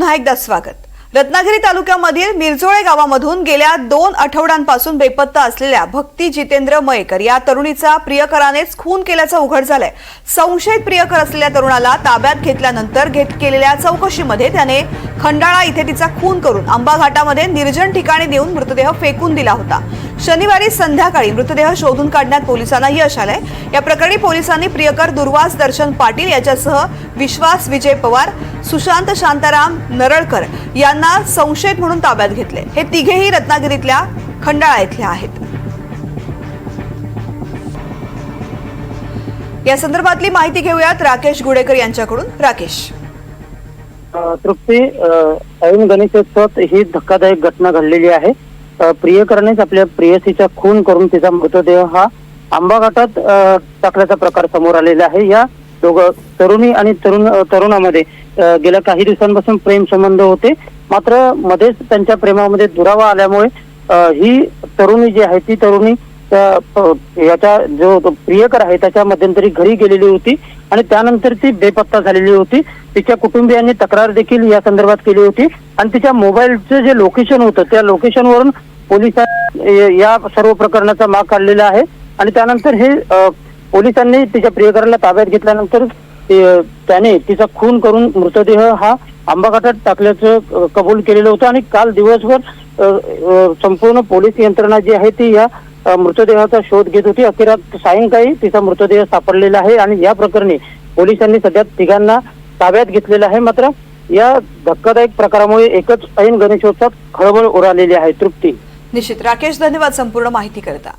पुन्हा एकदा स्वागत. रत्नागिरी तालुक्यामधील मिरजोळे गावामधून गेल्या दोन आठवड्यांपासून बेपत्ता असलेल्या भक्ती जितेंद्र मयेकर या तरुणीचा प्रियकरानेच खून केल्याचं उघड झालंय. संशयित प्रियकर असलेल्या तरुणाला ताब्यात घेतल्यानंतर घेत केलेल्या चौकशीमध्ये त्याने खंडाळा इथे तिचा खून करून आंबा घाटामध्ये निर्जन ठिकाणी देऊन मृतदेह फेकून दिला होता. शनिवारी संध्याकाळी मृतदेह शोधून काढण्यात पोलिसांना यश आलंय. या प्रकरणी पोलिसांनी प्रियकर दुर्वास दर्शन पाटील याच्यासह विश्वास विजय पवार सुशांत शांताराम नरळकर यांना संशयित म्हणून ताब्यात घेतले. हे तिघेही रत्नागिरीतल्या खंडाळा इथल्या आहेत. या संदर्भातली माहिती घेऊयात राकेश गुडेकर यांच्याकडून. राकेश. तृप्ती ऐन गणेशोत्सवात ही धक्कादायक घटना घडलेली आहे. प्रियकरणेच आपल्या प्रेयसीचा खून करून तिचा मृतदेह हा आंबा घाटात टाकल्याचा प्रकार समोर आलेला आहे. या दोघं तरुणी आणि तरुण तरुणामध्ये गेल्या काही दिवसांपासून प्रेम संबंध होते. मात्र मध्येच त्यांच्या प्रेमामध्ये दुरावा आल्यामुळे ही तरुणी जी आहे ती तरुणी याचा जो प्रियकर आहे त्याच्या मध्यंतरी घरी गेलेली होती आणि त्यानंतर ती बेपत्ता झालेली होती. तिच्या कुटुंबियांनी तक्रार देखील या संदर्भात केली होती. आणि तिच्या मोबाईलचं जे लोकेशन होतं त्या लोकेशनवरून पोलिसांनी या सर्व प्रकरणाचा माग काढलेला आहे. आणि त्यानंतर हे पोलिसांनी तिच्या प्रियकराला ताब्यात घेतल्यानंतर त्याने तिचा खून करून मृतदेह हा आंबाघाटात टाकल्याचं कबूल केलेलं होतं. आणि काल दिवसभर संपूर्ण पोलीस यंत्रणा जी आहे ती या मृतदेहाचा शोध घेत होती. अखेरात सायंकाळी तिचा मृतदेह सापडलेला आहे आणि या प्रकरणी पोलिसांनी सध्या तिघांना ताब्यात घेतलेलं आहे. मात्र या धक्कादायक प्रकारामुळे एकच ऐन गणेशोत्सवात खळबळ उडालेली आहे. तृप्ती. निश्चित. राकेश धन्यवाद संपूर्ण माहिती करता.